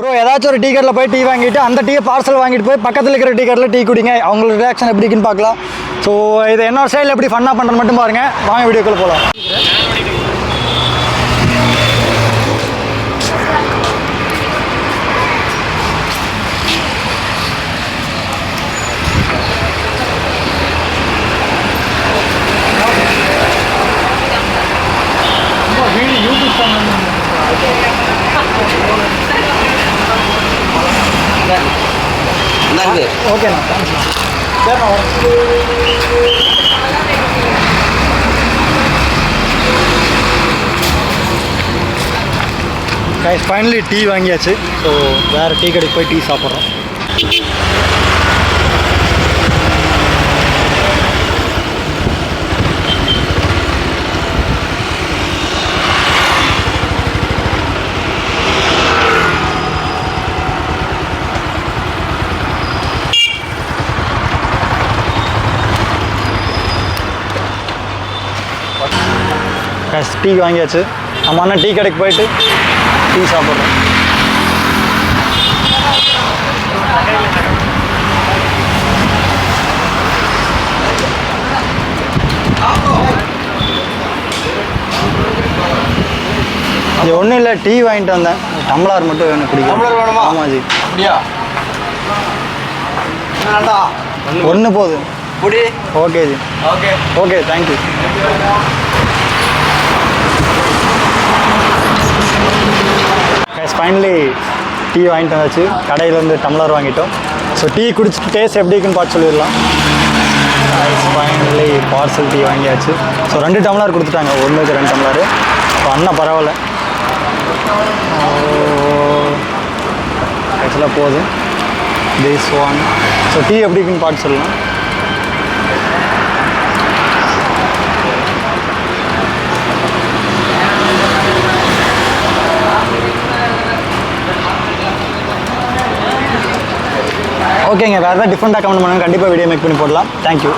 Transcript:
Bro ஏதாச்சும் ஒரு tea கடையில் போய் டீ வாங்கிட்டு அந்த டீயை பார்சல் வாங்கிட்டு போய் பக்கத்தில் இருக்கிற டீ கடையில் டீ குடிங்க. அவங்களோட ரியாக்ஷன் எப்படி இருக்குன்னு பார்க்கலாம். ஸோ இது என்னோட ஸ்டைல் எப்படி ஃபன்னாக பண்ணுறது மட்டும் பாருங்கள் வாங்க வீடியோக்குள்ளே போகலாம் இந்தாங்க ஓகேண்ணா. தேங்க்ஸ்ண்ணா சரிண்ணா கைஸ் ஃபைனலி டீ வாங்கியாச்சு. ஸோ வேறு டீ கடைக்கு போய் டீ சாப்பிட்றோம். கைஸ் டீ வாங்கியாச்சு. நம்ம அண்ணன் டீ கடைக்கு போயிட்டு டீ சாப்பிட்றோம். இது ஒன்றும் இல்லை டீ வாங்கிட்டு வந்தேன். டம்ளார் மட்டும் வேணும் குடிக்க டம்ளர் வேணுமா? ஆமாம் ஜி. அப்படியா? ஒன்று போதும். Okay ji. Okay. Okay thank you finally tea வாங்கிட்டு வந்தாச்சு. கடையிலேருந்து டம்ளர் வாங்கிட்டோம். ஸோ டீ குடிச்சிட்டு டேஸ்ட் எப்படி இருக்குன்னு பார்த்து சொல்லிடலாம். ஃபைனலி பார்சல் டீ வாங்கியாச்சு. ஸோ ரெண்டு டம்ளர் கொடுத்துட்டாங்க. ஒன்றுக்கு ரெண்டு டம்ளர். ஸோ அண்ணா பரவாயில்ல. ஆக்சுவலாக போகுது திஸ் ஒன் ஸோ டீ எப்படி இருக்குன்னு பார்த்து சொல்லலாம் ஓகேங்க வேறு ஏதாவது டிஃப்ரெண்ட்டாக கமெண்ட் பண்ணுங்கள் கண்டிப்பாக வீடியோ மேக் பண்ணி போடலாம். தேங்க்யூ